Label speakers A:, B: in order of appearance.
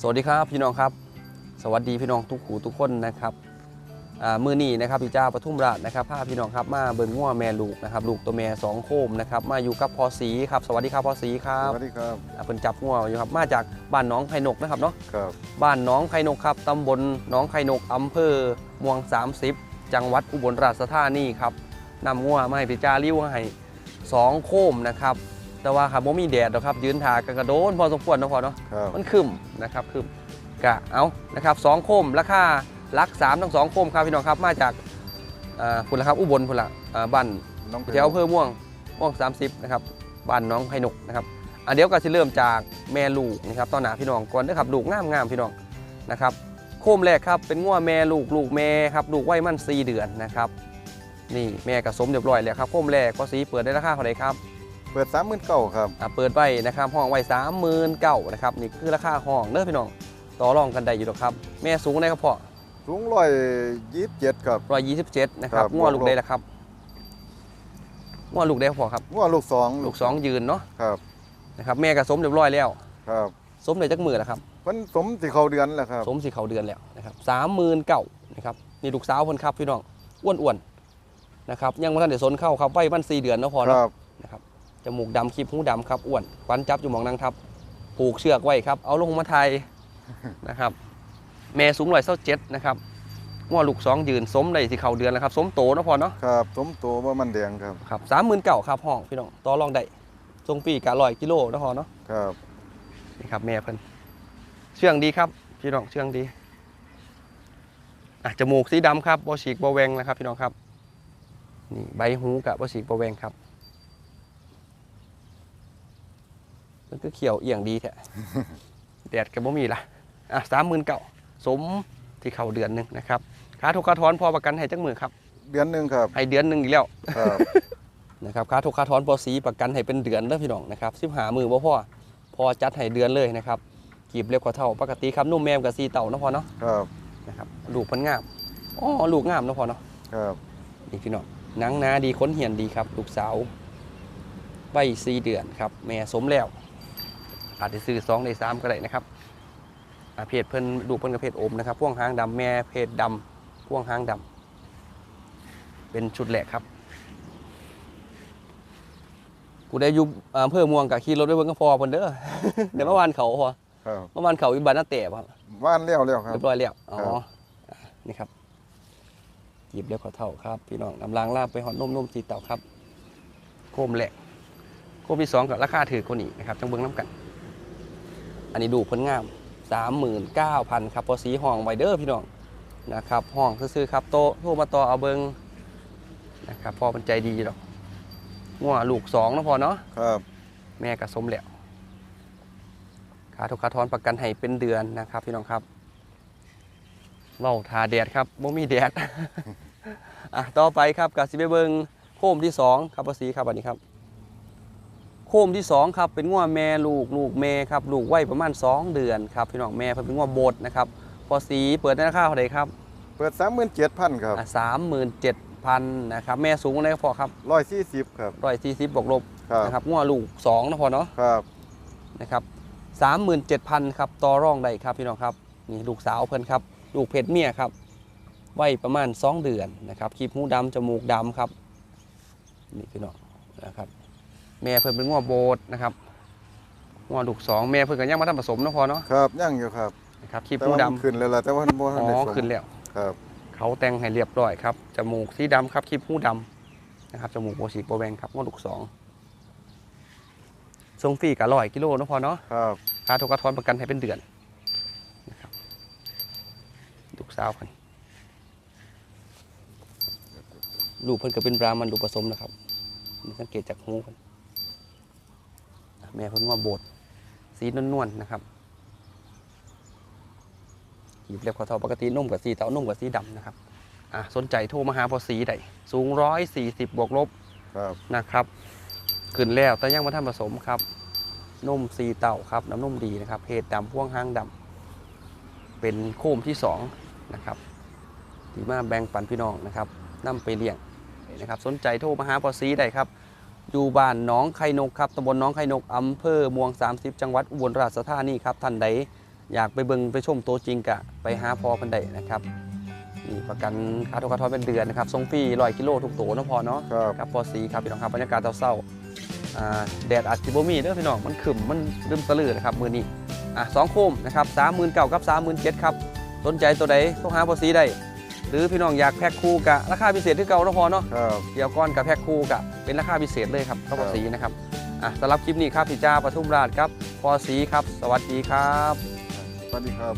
A: สวัสดีครับพี่น้องครับ สวัสดีพี่น้องทุกหูทุกคนนะครับอ่ามือนี้นะครับพี่เจ้าปทุมราชนะครับพาพี่น้องครับมาเบิ่งง่วแม่ลูกนะครับลูกตัวแม่สองโคมนะครับมาอยู่กับพอสีครับสวัสดีครับพอสีครั
B: ส
A: บ
B: วัสดีครับ
A: อ่าเพิ่นจับง่วอยู่ครับมาจากบ้านหน้องไผ่นกนะครับเนาะ
B: ครับ
A: บ้านหน้องไผ่นกครับตำบลหน้องไผ่นกอำเภอม่วง 30 จังหวัดอุบลราชธานีครับนำง่วมาให้พี่จ้าริ้วให้สองโคมนะครับ แต่ว่าครับบ่มีแดดหรอกครับยืนถากกระโดนพอสมควรเนาะพอเนาะ
B: ครับ
A: มันขึ้นนะครับขึ้นกะเอานะครับสองโคมราคาลักสามทั้งสองโคมครับพี่น้องครับมาจากอ่าพุ่นละครับอุบลพุ่นละอ่าบ้าน
B: น้อง
A: แถวอำเภอม่วงม่วง 30นะครับบ้านน้องไผ่นกนะครับอะเดี๋ยวก็จะเริ่มจากแม่ลูกนะครับตอนหนาพี่น้องก่อนนะครับลูกงามงามๆพี่น้องนะครับโคมแรกครับเป็นง่วแม่ลูกลูกแม่ครับลูกไว้มัน4เดือนนะครับนี่แม่กระสมเรียบร้อยแล้วครับโคมแรกก็สีเปิดได้ราคาเท่าไหร่ครับ
B: เปิดสามหมื่นเก้าครับ
A: อะเปิดไว้นะครับห้องไว้สามหมื่นเก้านะครับนี่คือราคาห้องเด้อพี่น้องต่อรองกันได้อยู่หรอกครับ แม่สูงได้ครับพ่อ
B: สูงร้อยยี่สิบเจ็ดครับ
A: ร้อยยี่สิบเจ็ดนะครับ
B: ครับ
A: ง้อลูกได้แล้วครับง้อลูกได้ครับพ่อครับ
B: ว่าลูกสอง
A: ลูกสองยืนเนาะ
B: ครับ
A: นะครับ แม่กับสมเรียบร้อยแล้ว
B: ครับ
A: สมเลยจักมือแล้วครับ
B: เพิ่นสมสิเขาเดือนแล้วครับ
A: สมสีเขาเดือนแล้วนะครับสามหมื่นเก้านะครับนี่ลูกสาวเพิ่นครับพี่น้องอ้วนๆนะครับยังไม่ทันได้สนเข้าครับไว้มันสี่เดือนเนาะพอ
B: ค
A: เนาะ
B: รับ
A: นะครับ จมูกดำคีบหูดำครับอ้วนฟันจับอยู่หมองนางทับผูกเชือกไว้ครับ เอาลงมาไทยนะครับ แม่สูงร้อยเส้าเจ็ดนะครับง้อลูกสองยืนสมได้สิเขาเดือนแล้วครับ สมโตเนาะพอเนาะ
B: ครับสมโตว่ามันแดงครับ
A: ครับสามหมื่นเก่าครับห้องพี่น้องต่อรองได้ทรงปีกะลอยกิโลเนาะพอเนาะ
B: ครับ
A: นี่ครับแม่เพิ่นเชื่องดีครับ พี่น้องเชื่องดีอะจมูกสีดำครับบอฉีกบอแวงนะครับ พี่น้องครับนี่ใบหูกับบอฉีกบอแวงครับ มันก็เขียวเอียงดีแท้แดดกับบ่มีละอะสามหมื่นเก่าสมที่เขาเดือนหนึ่งนะครับค่าทุกค่าถอนพอประกันให้จักมือครับ
B: เดือนหนึ่งครับ
A: ให้เดือนหนึ่งอีกแล้ว
B: ครับ
A: นะครับค่าทุกค่าถอนพอสีประกันให้เป็นเดือนเด้อพี่น้องนะครับสิบหามือบ่พอพอจัดให้เดือนเลยนะครับกีบเล็กกว่าเท่าปกติครับนุ่มแมมกับซีเต่าเนาะพอเนาะ
B: ครับ
A: นะครับลูกมันงามอ๋อลูกงามเนาะพอเนาะ
B: ครับ
A: นี่พี่น้องหนังหนาดีค้นเหียนดีครับ ลูกสาวใบสีเดือนครับ แม่สมแล้ว อาจจะซื้อสองในสามก็ได้นะครับอ่าเพจเพิ่นลูกเพิ่นกับเพจโอมนะครับพ่วงหางดำแม่เพจดำพ่วงหางดำเป็นชุดแหลกครับกูได้อยุบอำเภอม่วงกับขี่รถไปเบิ่งก็พอเพิ่นเด้อเดี๋ยวเมื่อวานเขาพอ
B: ครับ
A: เมื่อวานเขาอีบานนาเตะบ่ครับ
B: ว่านแล้วแล้วครับ
A: เรียบร้อยแล้วอ๋อ
B: ครับ
A: อะนี่ครับหยิบเรียบขอเท่าครับ พี่น้องนำล้างลาบไปหอดนุ่มๆตีเต่าครับ โคมแหลกโคมที่สองกับราคาถือคนอีกนะครับจังเบิ้งน้ำกัน อันนี้ดูเพิ่นงามสามหมื่นเก้าพันครับพอสีห้องไวเดอร์พี่น้องนะครับห้องซื้อๆครับโตะโทรมาต่อเอาเบิงนะครับพอเป็นใจดีดอกงัวลูกสองเนาะพอเนาะ
B: ครับ
A: แม่กระสมแล้วค่าทุกค่าทอนประกันให้เป็นเดือนนะครับ พี่น้องครับเล่าทาแดดครับบ่มีแดดอะต่อไปครับกับสิไปเบิงโคมที่สองครับภาษีครับอันนี้ครับโคมที่สองครับเป็นงัวแม่ลูกลูกแม่ครับลูกไว้ประมาณ 2 เดือนครับพี่น้องแม่เพิ่นเป็นงัวโบดนะครับพอสีเปิดในราคาเท่าไหร่ครับ
B: เปิดสามหมื่นเจ็ดพันครับ
A: สามหมื่นเจ็ดพันนะครับแม่สูงอะไรพอครับ
B: ร้อยสี่สิบครับ
A: ร้อยสี่สิบบวกลบ
B: ครับ
A: นะครับงัวลูกสองนะพอเนาะ
B: ครับ
A: นะครับสามหมื่นเจ็ดพันครับต่อรองได้ครับพี่น้องครับนี่ลูกสาวเพิ่นครับลูกเพชรเมียครับไว้ประมาณ 2 เดือนนะครับคีบหูดำจมูกดำครับนี่พี่น้องนะครับ แม่เพิ่นเป็นงัวโบดนะครับงัวลูกสองแม่เพิ่นก็ยังมาทำผสมเนาะพอเนาะ
B: ครับย่างอยู่ครับ
A: นะครับคีบ
B: แต่
A: หู
B: ว่ามัน
A: ดำ
B: ขึ้นเลยล่ะแต่ว่ามันบ่
A: อ๋
B: ทันได้
A: อ
B: สม
A: ขึ้นแล้ว
B: ครับ
A: เขาแต่งให้เรียบร้อยครับจมูกสีดำครับคีบหูดำนะครับจมูกโบสีโบแบงครับงัวลูกสองทรงฟรีกับร้อยกิโลเนาะพอเนาะ
B: ครับ
A: ค่าทุกกระทอนประกันให้เป็นเดือนนะครับลูกสาวเพิ่นลูกเพิ่นก็เป็นบรามันลูกผสมนะครับนี่สังเกตจากหูเพิ่นอะ แม่เพิ่นว่าโบดสีนวลๆนะครับหยิบเล็บขอเท่าปกตินุ่มกับสีเต่านุ่มกับสีดำนะครับอะสนใจโทรมาหาพอสีได้สูงร้อยสี่สิบบวกลบ
B: ครับนะครับ
A: ขึ้นแล้วแต่ยังมาทำผสมครับนุ่มซีเต่าครับน้ำนุ่มดีนะครับเพจดำพ่วงห้างดำเป็นโคมที่สองนะครับดีมากแบ่งปันพี่น้องนะครับนำไปเลี้ยงนะครับ สนใจโทรมาหาปอซีได้ครับ อยู่บ้านหน้องไข่นกครับตำบลหน้องไข่นกอำเภอเมวง 30 จังหวัดอุบลราชธานีครับท่านใดอยากไปเบิงไปชมตัวจริงกะไปหาพอเพันได้นะครับมีประกันค่าทุกค่าทอดเป็นเดือนนะครับส่งฟรีร้อยกิโลทุกตัวเนาะพอเนาะ
B: ครับ
A: ครับพอสีครับพี่น้องครับบรรยากาศเศร้าๆอ่าแดดอาจจะบ่มีเด้อพี่น้องมันขึ้มมันรึมตะลือนะครับมือนี้อะสองโคมนะครับสามหมื่นเก้ากับสามหมื่นเจ็ดครับสนใจตัวใดต้องหาพอสีได้ หรือพี่น้องอยากแพ็คคู่กะราคาพิเศษที่เก่าเนาะพอเนาะ
B: ครับ
A: เดี๋ยวก้อนกับแพ็คคู่กะเป็นราคาพิเศษเลยครับก็พอสีนะครับอะสำหรับคลิปนี้ครับพี่จ้าปทุมราชครับพอสีครับ สวัสดีครับ
B: สวัสดีครับ